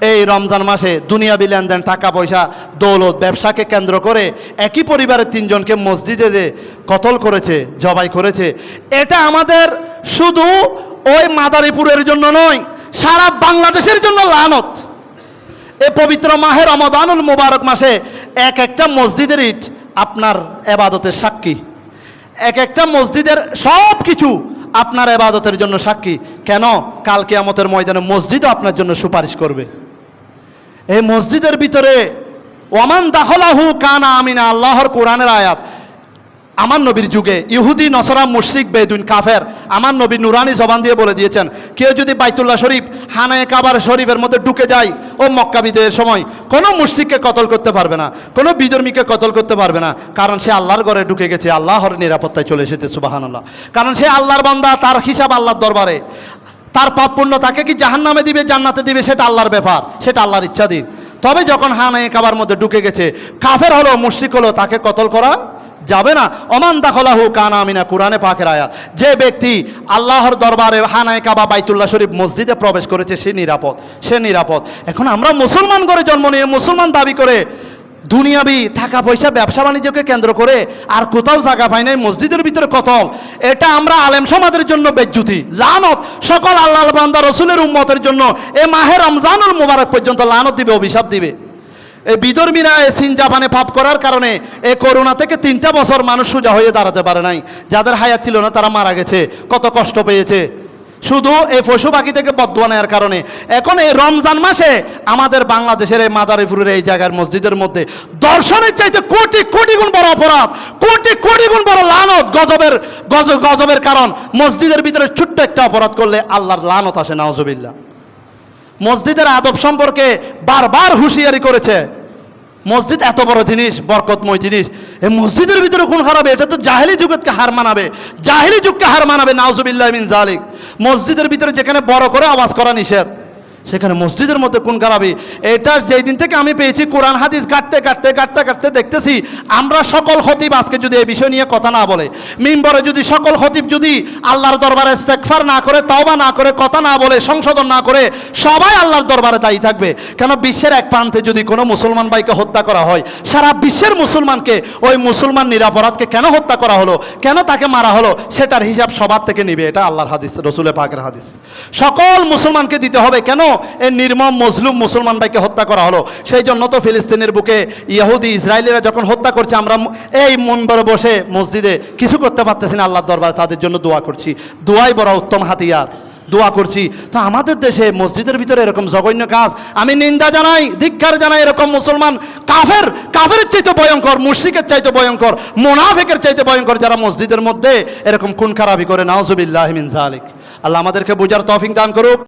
এই রমজান মাসে দুনিয়াবি লেনদেন, টাকা পয়সা, দৌলত, ব্যবসাকে কেন্দ্র করে একই পরিবারের তিনজনকে মসজিদে যে কতল করেছে, জবাই করেছে, এটা আমাদের শুধু ওই মাদারীপুরের জন্য নয়, সারা বাংলাদেশের জন্য লানত। এ পবিত্র মাহে রমদানুল মুবারক মাসে এক একটা মসজিদের ইট আপনার এবাদতের সাক্ষী। এক একটা মসজিদের সব কিছু আপনার এবাদতের জন্য সাক্ষী। কেন? কাল কেয়ামতের ময়দানে মসজিদও আপনার জন্য সুপারিশ করবে। এই মসজিদের ভিতরে ওমান দাহলাহু কানা আমিনা, আল্লাহর কোরআনের আয়াত। আমার নবীর যুগে ইহুদি, নসরা, মুশরিক বেদুন কাফের, আমার নবী নুরানি জবান দিয়ে বলে দিয়েছেন, কেউ যদি বাইতুল্লাহ শরীফ, হানায় কাবার শরীফের মধ্যে ঢুকে যায়, ও মক্কা বিজয়ের সময়, কোনো মুশরিককে কতল করতে পারবে না, কোনো বিধর্মীকে কতল করতে পারবে না, কারণ সে আল্লাহর ঘরে ঢুকে গেছে, আল্লাহর নিরাপত্তায় চলে এসেছে সুবাহান্লাহ কারণ সে আল্লাহর বান্দা, তার হিসাব আল্লাহর দরবারে। তার পাপ পুণ্য তাকে কি জাহান নামে দিবে, জান্নাতে দিবে, সেটা আল্লাহর ব্যাপার, সেটা আল্লাহর ইচ্ছাধীন তবে যখন হানায় কাবার মধ্যে ঢুকে গেছে, কাফের হলো, মুশরিক হলো, তাকে কতল করা যাবে না। অমান দাখলাহু কানা আমিনা কোরআনে পাকের আয়াত, যে ব্যক্তি আল্লাহর দরবারে হানায় কাবা, বাইতুল্লাহ শরীফ মসজিদে প্রবেশ করেছে, সে নিরাপদ সে নিরাপদ। এখন আমরা মুসলমান করে জন্ম নিয়ে মুসলমান দাবি করে দুনিয়াবি টাকা পয়সা, ব্যবসা বাণিজ্যকে কেন্দ্র করে আর কোথাও জায়গা পায় নাই, মসজিদের ভিতরে কতল। এটা আমরা আলেম সমাজের জন্য বেজ্জুতি। লানত সকল আল্লাহ বান্দা, রসুলের উম্মতের জন্য এ মাহে রমজানুল মুবারক পর্যন্ত লানত দিবে, অভিশাপ দিবে। এই বিধর্মীরা এই সিন জাপানে পাপ করার কারণে এই করোনা থেকে তিনটা বছর মানুষ সোজা হয়ে দাঁড়াতে পারে নাই। যাদের হায়াত ছিল না, তারা মারা গেছে। কত কষ্ট পেয়েছে। শুধু এই পশু পাখি থেকে বদুয়া নেওয়ার কারণে। এখন এই রমজান মাসে আমাদের বাংলাদেশের এই মাদারীপুরের এই জায়গার মসজিদের মধ্যে দর্শনের চাইতে কোটি কোটি গুণ বড় অপরাধ, কোটি কোটি গুণ বড় লানত গজবের, গজ, গজবের কারণ মসজিদের ভিতরে ছোট্ট একটা অপরাধ করলে আল্লাহর লানত আসে নাওজবিল্লা মসজিদের আদব সম্পর্কে বারবার হুঁশিয়ারি করেছে। মসজিদ এত বড় জিনিস, বরকতময় জিনিস। এই মসজিদের ভিতরে কোন হারাবে, এটা তো জাহেলি যুগকে হার মানাবে। জাহেলি যুগকে হার মানাবে, নাউজুবিল্লাহ মিন জালিক মসজিদের ভিতরে যেখানে বড় করে আওয়াজ করা নিষেধ। সেখানে মসজিদের মধ্যে কোন খারাপি এটা যেই দিন থেকে আমি পেয়েছি কোরআন, হাদিস কাটতে কাটতে কাটতে কাটতে দেখতেছি। আমরা সকল খতিব আজকে যদি এই বিষয় নিয়ে কথা না বলে, মিম্বরে যদি সকল খতিব যদি আল্লাহর দরবারে ইস্তেগফার না করে, তওবা না করে, কথা না বলে, সংশোধন না করে, সবাই আল্লাহর দরবারে দায়ী থাকবে। কেন বিশ্বের এক প্রান্তে যদি কোনো মুসলমান ভাইকে হত্যা করা হয়, সারা বিশ্বের মুসলমানকে ওই মুসলমান নিরাপরাধকে কেন হত্যা করা হলো, কেন তাকে মারা হলো, সেটার হিসাব সবার থেকে নিবে। এটা আল্লাহর হাদিস, রসুলের পাকের হাদিস। সকল মুসলমানকে দিতে হবে কেন? এই নির্মম মজলুম মুসলমান ভাইকে হত্যা করা হলো। সেই জন্য তো ফিলিস্তিনের বুকে ইহুদি, ইসরায়েলিরা যখন হত্যা করছে, আমরা এই মনবরে বসে মসজিদে কিছু করতে পারতেছি না আল্লাহর দরবারে, তাদের জন্য দোয়া করছি। দোয়াই বড় উত্তম হাতিয়ার। দোয়া করছি, তো আমাদের দেশে মসজিদের ভিতরে এরকম জঘন্য কাজ। আমি নিন্দা জানাই ধিক্ষার জানাই এরকম মুসলমান কাফের কাফের চাইতে ভয়ঙ্কর, মুশরিকের চাইতে ভয়ঙ্কর, মোনাফেকের চাইতে ভয়ঙ্কর যারা মসজিদের মধ্যে এরকম খুন খারাপি করে নাওজুবিল্লাহ মিন জালিক আল্লাহ আমাদেরকে বুঝার তৌফিক দান করুক।